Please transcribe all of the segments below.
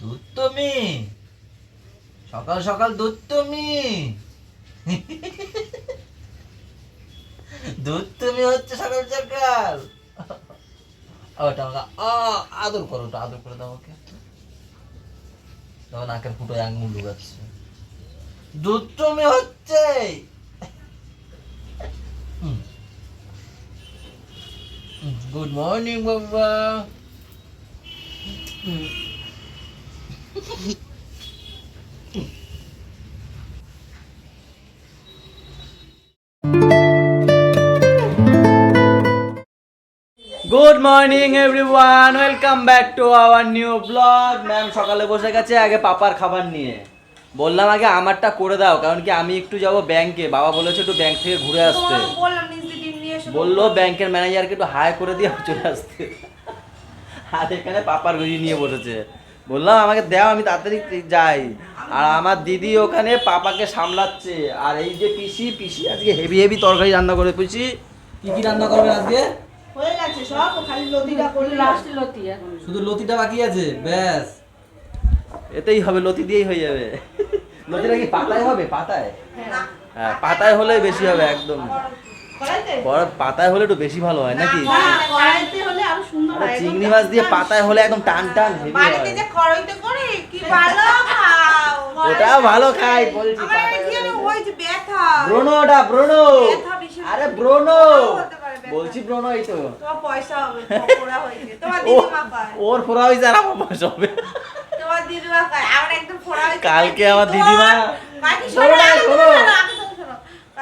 দুধ তুমি। সকাল সকাল দুধ তুমি। দুধ তুমি হচ্ছে সকাল সকাল। ওটা আমাকে আদর করো ওটা আদর করে দাও ওকে তখন নাকের ফুটোয় আঙুল ঢুকাচ্ছে দুধ তুমি হচ্ছে। গুড মর্নিং বাবা। Good morning everyone welcome back to our new blog. Ma'am সকালে বসে গেছে আগে পাপার খাবার নিয়ে। বললাম আগে আমারটা করে দাও কারণ কি আমি একটু যাব ব্যাংকে। বাবা বলেছে একটু ব্যাংক থেকে ঘুরে আসতে। বলল ব্যাংকের ম্যানেজারকে একটু হাই করে দিয়ে চলে আসতে। আর এখানে পাপার গুজি নিয়ে বসেছে। বললাম আমাকে দাও আমি তাড়াতাড়ি যাই। আর আমার দিদি ওখানে পাপাকে সামলাচ্ছে। আর এই যে পিসি পিসি আজকে হেভি হেভি তরকারি রান্না করে। পিসি কি কি রান্না করবে আজকে? হয়ে গেছে সব খালি লতিটা করলে লাস্টে লতি এখন। শুধু লতিটা বাকি আছে? ব্যাস। এতেই হবে লতি দিয়েই হয়ে যাবে। লতিটা কি পাতায় হবে? পাতায়? হ্যাঁ পাতায় হলে বেশি হবে একদম। পাতায় হলে একটু বেশি ভালো হয় নাকি? চিংড়ি মাছ দিয়ে পাতায় হলে একদম টান টান বাড়িতে যে করে কি ভালো খাও। ওটা ভালো খাই বলছি ব্যথা ব্রোনো ওটা ব্রোনো আরে ব্রোনো। বলছি ব্রোনো এই তো। পয়সা হবে তোমার দিদিমা খায় ওর ফোরা হয়েছে আর আমার বয়স হবে। তোমার দিদিমা খায় আমার একদম ফোড়া হয়েছে। কালকে আমার দিদিমা শোনো শোনো।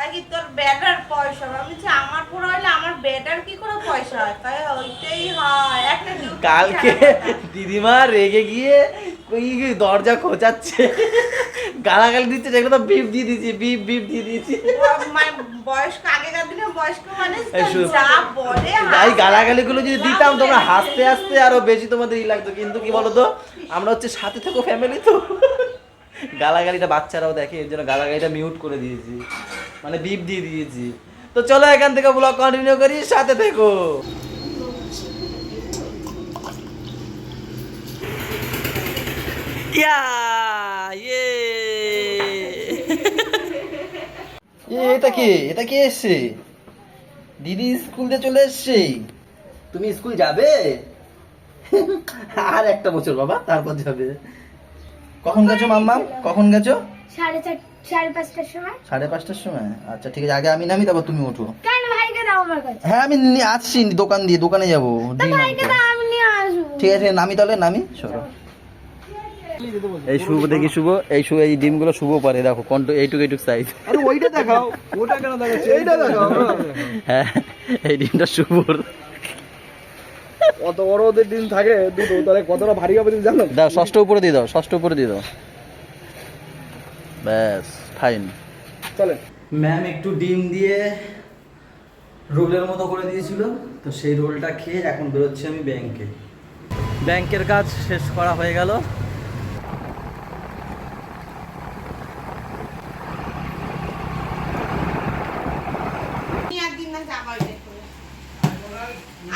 না, আগে শোনো। শোনো, আগে শোনো, শোনো। কাকি তোর ব্যাটার পয়সা? আমি বলছি আমার ফোড়া হলে আমার ব্যাটার কি করে পয়সা হয়? তাই ওইটাই হয়। একটা কালকে দিদিমা রেগে গিয়ে ওই দরজা খোঁচাচ্ছে। গালাগালি দিচ্ছে যেগুলো তো বিপ দিয়ে দিয়েছি বিপ বিপ দিয়ে দিয়েছি। মানে বয়স্ক আগেকার দিনে বয়স্ক মানুষ তো যা বলে। গালাগালিগুলো যদি দিতাম তোমরা হাসতে হাসতে আরও বেশি তোমাদের ই লাগতো। কিন্তু কি বলতো আমরা হচ্ছে সাথে থেকো ফ্যামিলি তো। গালাগালিটা বাচ্চারাও দেখে এর জন্য গালাগালিটা মিউট করে দিয়েছি। মানে বিপ দিয়ে দিয়েছি। তো চলো এখান থেকে ব্লগ কন্টিনিউ করি সাথে থেকো। ইয়া ইয়ে। এটা কি? এটা কি এসছে? দিদি স্কুল থেকে চলে এসছে। তুমি স্কুল যাবে? আর একটা বছর বাবা তারপর যাবে। কখন গেছো মাম্মা কখন গেছো? সাড়ে চার সাড়ে পাঁচটার সময়? সাড়ে পাঁচটার সময়? আচ্ছা ঠিক আছে আগে আমি নামি তারপর তুমি ওঠো। কেন ভাইকে দাও আমার কাছে? হ্যাঁ আমি নিয়ে আসছি দোকান দিয়ে দোকানে যাব। ডিম ভাইকে দাও আমি নিয়ে আসব। ঠিক আছে নামি তাহলে নামি সরো। এই শুভ দেখি শুভ এই শুভ এই ডিমগুলো শুভ পারে দেখো কন্ট এইটুকু এইটুকু সাইজ আরে ওইটা দেখাও ওটা কেন দেখাচ্ছি? এইটা দেখাও। হ্যাঁ এই ডিমটা শুভর। অত বড় ওদের দিন থাকে দুটো তাহলে কতটা ভারী হবে তুমি জানো? দাও ষষ্ঠ উপরে দিয়ে দাও ষষ্ঠ উপরে দিয়ে দাও। ব্যাস ফাইন চলেন। ম্যাম একটু ডিম দিয়ে রোলের মতো করে দিয়েছিল তো সেই রোলটা খেয়ে এখন বেরোচ্ছি আমি ব্যাংকে। ব্যাংকের কাজ শেষ করা হয়ে গেল। না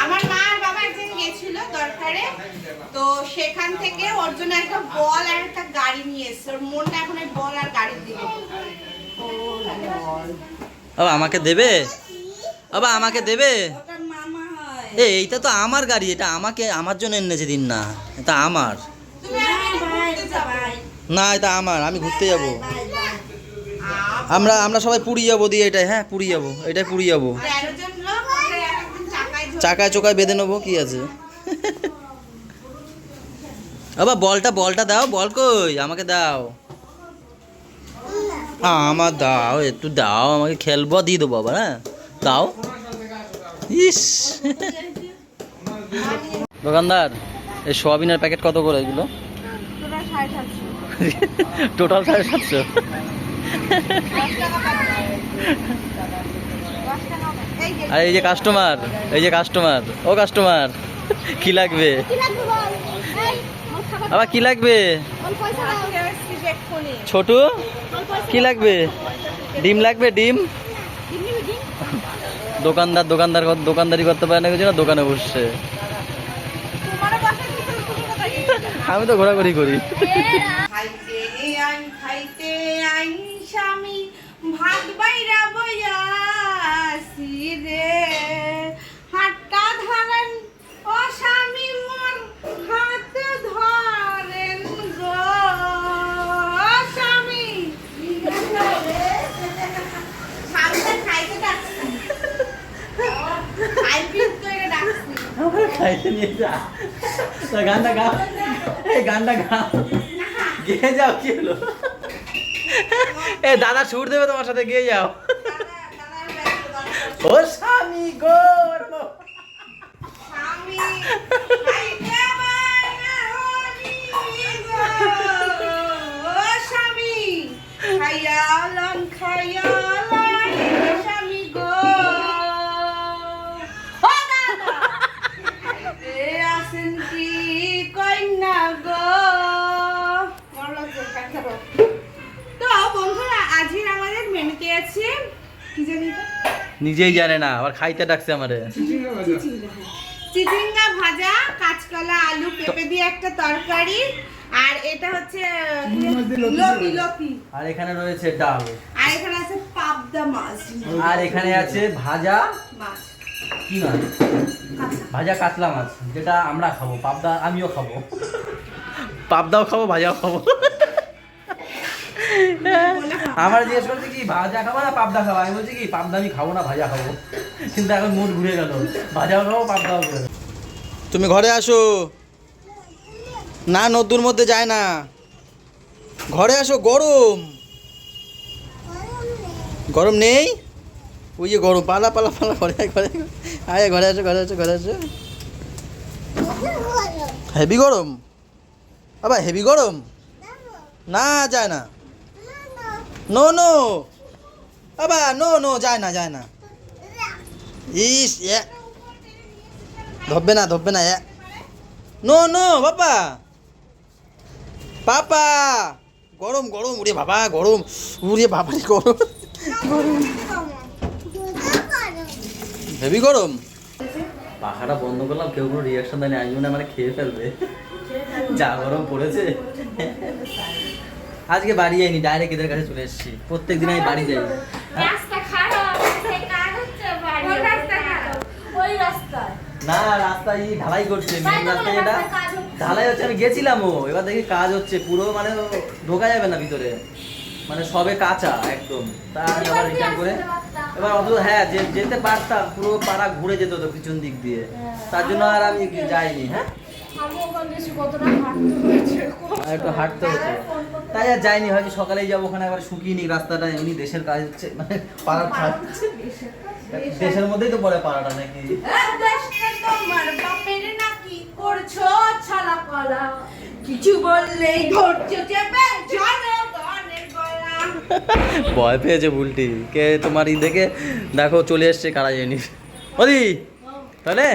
আমার মা আর বাবা একদিন গেছিল দরকারে তো সেখান থেকে ওর জন্য একটা বল আর একটা গাড়ি নিয়ে এসছে। ওর মনটা এখন বাবা আমাকে দেবে? বাবা আমাকে দেবে? হয়। এ এইটা তো আমার গাড়ি এটা আমাকে আমার জন্য এনেছে দিন না এটা আমার। না এটা আমার আমি ঘুরতে যাব। আমরা আমরা সবাই পুরী যাব দিয়ে এটাই হ্যাঁ পুরী যাব এটাই পুরী যাব। চাকায় চোকায় বেঁধে নেব কি আছে? বাবা বলটা বলটা দাও বল কই? আমাকে দাও। আ, আমার দাও একটু দাও আমাকে খেলব দিয়ে দেবো আবার হ্যাঁ? দাও। ইস। দোকানদার এই সোয়াবিনের প্যাকেট কত করে এগুলো। টোটাল সাড়ে সাতশো। আর এই যে কাস্টমার এই যে কাস্টমার ও কাস্টমার কি লাগবে? আবার কি লাগবে? ছোটু কি লাগবে? ডিম লাগবে ডিম? দোকানদার দোকানদার দোকানদারি করতে পারে না কিছু না দোকানে বসছে? আমি তো ঘোরাঘুরি করি। খাইতে আই খাইতে আই স্বামী ভাত বাইরা রে হাতটা ধরেন ও স্বামী মোর হাত ধরেন গো ও স্বামী স্বামীটা খাইতে ডাকছি খাইতে করে ডাকছি আমার খাইতে নিয়ে যা গানটা গাও। এই গানটা গাও। গিয়ে যাও কি হলো? এ দাদা ছুট দেবে তোমার সাথে গিয়ে যাও। ও স্বামী গো। নিজেই জানে না আবার খাইতে ডাকছে আমারে। চিচিঙ্গা ভাজা কাঁচকলা আলু পেঁপে দিয়ে একটা তরকারি আর এটা হচ্ছে লতি লতি আর এখানে রয়েছে ডাল। আর এখানে আছে পাবদা মাছ। আর এখানে আছে ভাজা মাছ। কি মাছ? ভাজা কাতলা মাছ যেটা আমরা খাব পাবদা আমিও খাব। পাবদাও খাব ভাজাও খাব। আমার জিজ্ঞেস করছে কি, ভাজা খাব না পাবদা খাব? আমি বলছি কি, পাবদা আমি খাব না, ভাজা খাব। কিন্তু এখন মুড ঘুরে গেল। ভাজাও খাব, পাবদাও খাব। তুমি ঘরে আসো। না নদুর মধ্যে যায় না। ঘরে আসো, গরম। গরম নেই? ওই যে গরম, পালা পালা পালা, ঘরে ঘরে। আয়। ঘরে আসো ঘরে আসো ঘরে আসো। হেভি গরম? আবার হেভি গরম? না, যায় না। নো নো বাবা নো নো যায় না যায় না। ইস, এ। ধরবে না ধরবে না, এ। নো নো বাবা। পাপা। গরম গরম, উড়ে বাবা, গরম। উড়ে বাবা, রে, গরম। হেভি গরম। পাখাটা বন্ধ করলাম, কেউ কোনো রিয়াকশন দেয়নি আমি মনে মানে খেয়ে ফেলবে। যা গরম পড়েছে। আজকে বাড়ি যাইনি ডাইরেক্ট এদের কাছে চলে এসেছি। প্রত্যেক দিন আমি বাড়ি যাই। রাস্তা রাস্তা না রাস্তায় এই ঢালাই করছে মেন তো রাস্তায় বললাম, এটা। ঢালাই হচ্ছে আমি গেছিলাম ও এবার দেখি কাজ হচ্ছে পুরো মানে ঢোকা যাবে না ভিতরে। মানে সবে কাঁচা একদম। তা আমি আবার রিটার্ন করে এবার অত হ্যাঁ যে- যেতে পারতাম পুরো পাড়া ঘুরে যেত তো পিছন দিক দিয়ে। তার জন্য আর আমি যাইনি হ্যাঁ? একটু হাঁটতে হতো তাই আর যাইনি হয়তো সকালেই যাব ওখানে আবার শুকিয়ে নি রাস্তাটা। এমনি দেশের কাজ হচ্ছে মানে পাড়ার কাজ দেশের মধ্যেই তো পড়ে পাড়াটা নাকি? তোমার করছ ছালা কলা কিছু বললেই ধৈর্য চেপে ভয় পেয়েছে বুলটি কে তোমার ই দেখে দেখো চলে এসছে কারা জানি। ওদি তাহলে?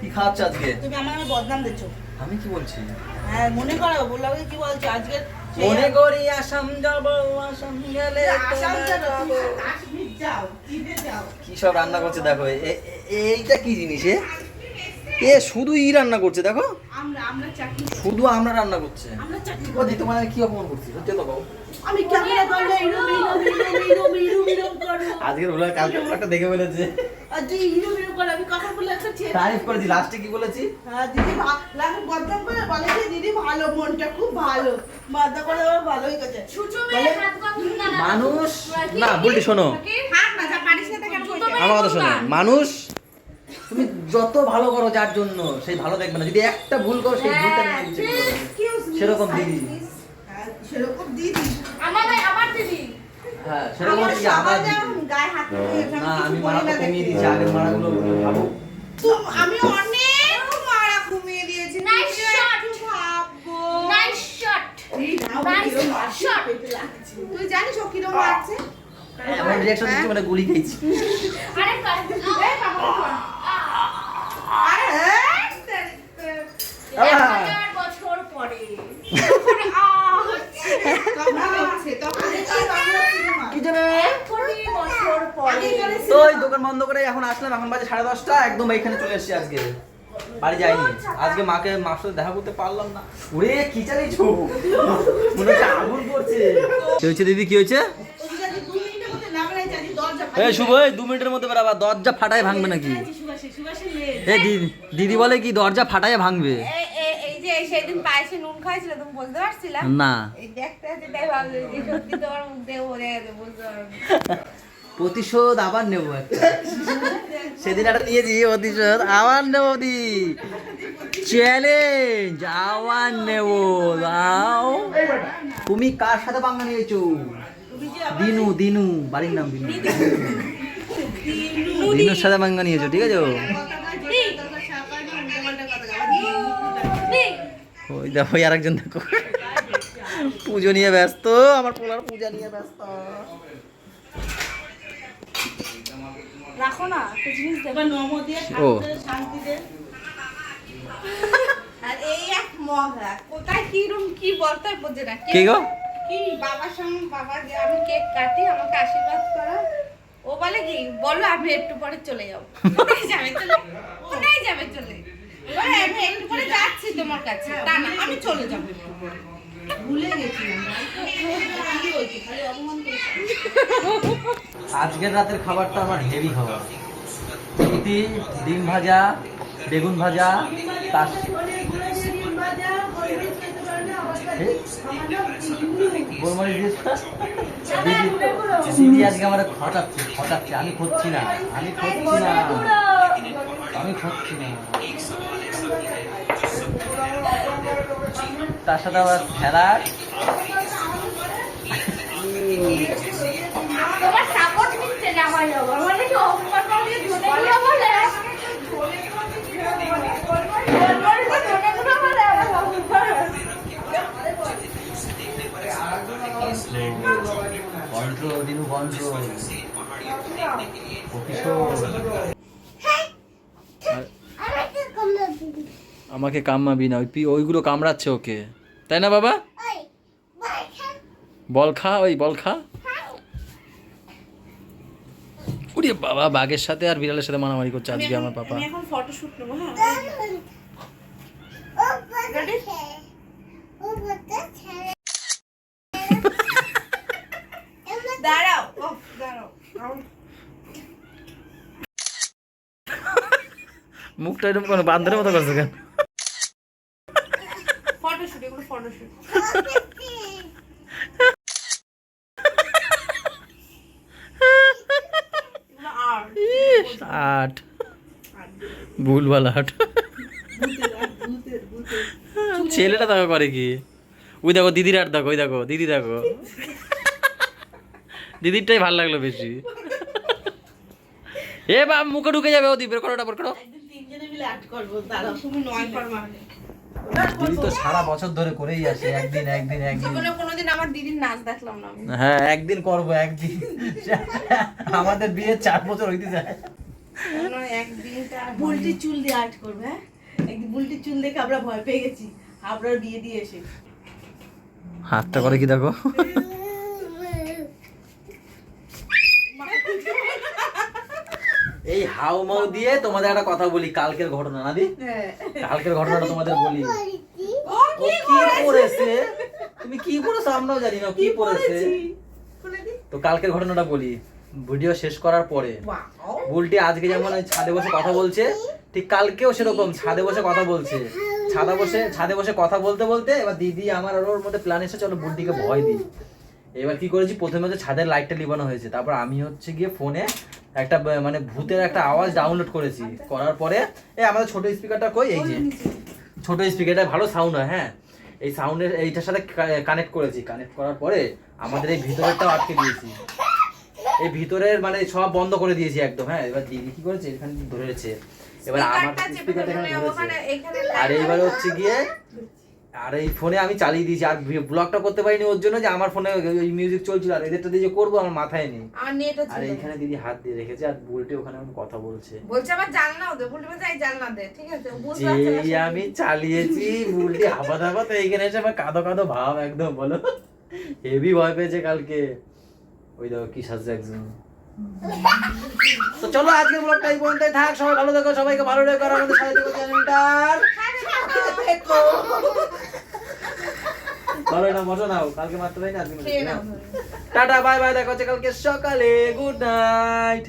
কি খাওয়াচ্ছ আজকে? তুমি আমার বদনাম দিচ্ছ। আমি কি বলছি হ্যাঁ মনে করো বললাম কি বলছো আজকে মনে করি আসাম যাব আসাম গেলে আসাম যাও, কাশ্মীর যাও চিনে যাও কি সব রান্না করছে দেখো এইটা কি জিনিস এ এ শুধু ই রান্না করছে দেখো আমরা আমরা চাকরি শুধু আমরা রান্না করছে আমরা চাকরি ওদি তোমার কি অপমান করছি সত্যি তো বাবু আমি ক্যামেরা ধরলে করো আজকের ওরা কালকে একটা দেখে বলেছে আর তুই করো আমি কথা বলে একটা ছেড়ে তারিফ করেছি লাস্টে কি বলেছি? হ্যাঁ দিদি ভা- লাগে বদনাম করে বলে যে দিদি ভালো মনটা খুব ভালো। বাদা করে ভালোই গেছে ছুচু মেরে হাত কথা না না মানুষ না বলটি শোনো। হাত না যা পারিস না কেন আমার কথা শোনো মানুষ তুমি যত ভালো করো যার জন্য সেই ভালো দেখবে না। যদি একটা ভুল করো সেই ভুলটা নিয়ে। Excuse me, সেরকম দিদি। হ্যাঁ, সেরকম দিদি। আমার আমার দিদি। হ্যাঁ আমার আমার। গায়ে হাত দিয়ে না আমি কমিয়ে দিয়েছি মারাগুলো ভাবো। আমি অনেক মারা কমিয়ে দিয়েছি। নাইস শট মারছে। তুই জানিস ও দিচ্ছি মানে গুলি খেয়েছি আরে কাজ এই বাবা, আরে এই, তে- তে- এক হাজার বছর পরে তখন আহ হচ্ছে, তখন হচ্ছে, তখন হচ্ছে, তখন হচ্ছে তোমার। কি জানে এক কোটি বছর পরে আগে এখানে তো ওই দোকান বন্ধ করে এখন আসলাম এখন বাজে সাড়ে দশটা একদম এইখানে চলে এসেছি আজকে। বাড়ি যাইনি। আজকে মাকে মার সাথে দেখা করতে পারলাম না। ওরে কি চালিয়েছো মনে হচ্ছে আগুন পড়ছে কি হয়েছে দিদি কি হয়েছে? দু মিনিটের মধ্যে দরজা এ শুভ দু মিনিটের মধ্যে বেরাবা। দরজা ফাটায় ভাঙবে নাকি। এ দিদি দিদি বলে কি দরজা ফাটায় ভাঙবে? সেদিন পায়েসে নুন খাইছিল তুমি বলতে পারছিলা? না। এই দেখতে তাই ভাবলো যে সত্যি তোমার মুখ দিয়ে বলে বুঝতে পারবে প্রতিশোধ আবার নেব সেদিন একটা নিয়েছি প্রতিশোধ আবার নেব দি। চ্যালেঞ্জ আবার নেব, দাও। তুমি কার সাথে পাঙ্গা নিয়েছো? দিনু দিনু, বাড়ির নাম দিনু। দিনুর সাথে পাঙ্গা নিয়েছো, ঠিক আছে? ওই দেখো, ওই আরেকজন দেখো। পুজো নিয়ে ব্যস্ত, আমার পোলার পূজা নিয়ে ব্যস্ত। রাখো না একটা জিনিস দেবা নম দিয়ে। শান্তি দে, আর এই এক মগরা কোথায় কি রুম কি বলতে বোঝে না। কে গো? কি বাবার সঙ্গে বাবা যে আমি কেক কাটি আমাকে আশীর্বাদ করো। ও বলে কি বলো আমি একটু পরে চলে যাব। কোথায় যাবে চলে? কোথায় যাবে চলে? বলে, আমি একটু পরে যাচ্ছি তোমার কাছে। তা না আমি চলে যাব। একটু পরে। আজকের রাতের খাবারটা আমার হেভি খাবার। রুটি, ডিম ভাজা, বেগুন ভাজা দিদি আজকে আমার খটাচ্ছে খটাচ্ছে। আমি খুঁজছি না, আমি খুঁজছি না। আমি খুঁজছি না। তার সাথে আবার স্যালাড তোমার সাপোর্ট নিচ্ছে না আমার বাবা মানে কি অপমান করে ধনেগুলো বলে ধনেগুলো বলে আমার বাবা কন্ট্রোল দিনু কন্ট্রোল প্রতিশোধ আমাকে কামড়াবি না ওই ওইগুলো কামড়াচ্ছে ওকে। তাই না বাবা? বল খা। ওই বল খা। বাবা বাঘের সাথে আর বিড়ালের সাথে মারামারি করছে আজকে আমার পাপা। এখন ফটো শুট নেব হ্যাঁ? দাঁড়াও দাঁড়াও মুখটা এরকম কোনো বান্ধরের মতো করছে কেন ফটো শুট এগুলো ফটো শুট আর ইস, আট। ভুলভাল আট। ছেলেটা দেখো করে কি? ওই দেখো দিদির আট দেখো ওই দেখো দিদি দেখো। দিদিরটাই ভালো লাগল বেশি। এ বা মুখে ঢুকে যাবে ওদি বের করো ওটা করো। একদিন তিনজনে মিলে আট করব দাঁড়াও তুমি নয় করবা দিদি তো সারা বছর ধরে করেই আসে একদিন একদিন একদিন। জীবনে কোনোদিন আমার দিদির নাচ দেখলাম না হ্যাঁ একদিন করব একদিন। আমাদের বিয়ে চার বছর হইতে যায়। বুলটি চুল দিয়ে আর্ট করবে হ্যাঁ? একদিন বুলটি চুল দেখে আমরা ভয় পেয়ে গেছি। আপনার বিয়ে দিয়ে এসে। হাতটা করে কি দেখো? এই হাউ মাউ দিয়ে তোমাদের একটা কথা বলি কালকের ঘটনা না দি হ্যাঁ। কালকের ঘটনাটা তোমাদের বলি। ও কি পড়েছে তুমি কি পড়েছো আমরাও জানি না কি পড়েছে তো কালকের ঘটনাটা বলি। ভিডিও শেষ করার পরে। বুলটি আজকে যেমন ছাদে বসে কথা বলছে ঠিক কালকেও সেরকম ছাদে বসে কথা বলছে। ছাদে বসে ছাদে বসে কথা বলতে বলতে এবার দিদি আমার আর ওর মধ্যে প্ল্যান এসে চলো বুলটিকে ভয় দিই। এবার কি করেছি? প্রথমে হচ্ছে ছাদের লাইটটা লিবানো হয়েছে। তারপর আমি হচ্ছে গিয়ে ফোনে একটা মানে ভূতের একটা আওয়াজ ডাউনলোড করেছি। করার পরে এই আমাদের ছোট স্পিকারটা কই? এই যে। ছোট স্পিকারটা ভালো সাউন্ড হয় হ্যাঁ? এই সাউন্ডের এইটার সাথে কানেক্ট করেছি। কানেক্ট করার পরে আমাদের এই ভিতরেরটাও আটকে দিয়েছি। এই ভিতরের মানে সব বন্ধ করে দিয়েছি একদম হ্যাঁ এবার দিদি কি করেছে? এখানে ধরেছে। এবার আমার স্পিকারটা এখানে ধরেছে। আর এইবার হচ্ছে গিয়ে আর এই ফোনে আমি চালিয়ে দিয়েছি আর ব্লগটা করতে পারিনি ওর জন্য যে আমার ফোনে ওই মিউজিক চলছিল আর এদেরটা দিয়ে যে করব আমার মাথায় নেই। আর এইখানে দিদি হাত দিয়ে রেখেছে আর বুলটে ওখানে কথা বলছে। বলছে আবার জানলা দে বলছে এই জানলা দে ঠিক আছে ও বুঝতে যেই আমি। চালিয়েছি বুলটি হাফাত তো এইখানে এসে আমার কাঁদো কাঁদো ভাব একদম বলো। হেভি ভয় পেয়েছে কালকে। ওই দেখো কি সাজছে একজন। তো চলো আজকে ব্লগটা এই পর্যন্তই থাক সবাই ভালো থেকো সবাইকে ভালো রেখো আর আমাদের সাথে থেকো চ্যানেলটার। ভালো না মজা নাও কালকে মারতে পারি না আজকে। টাটা বাই বাই দেখা হচ্ছে কালকে সকালে। Good night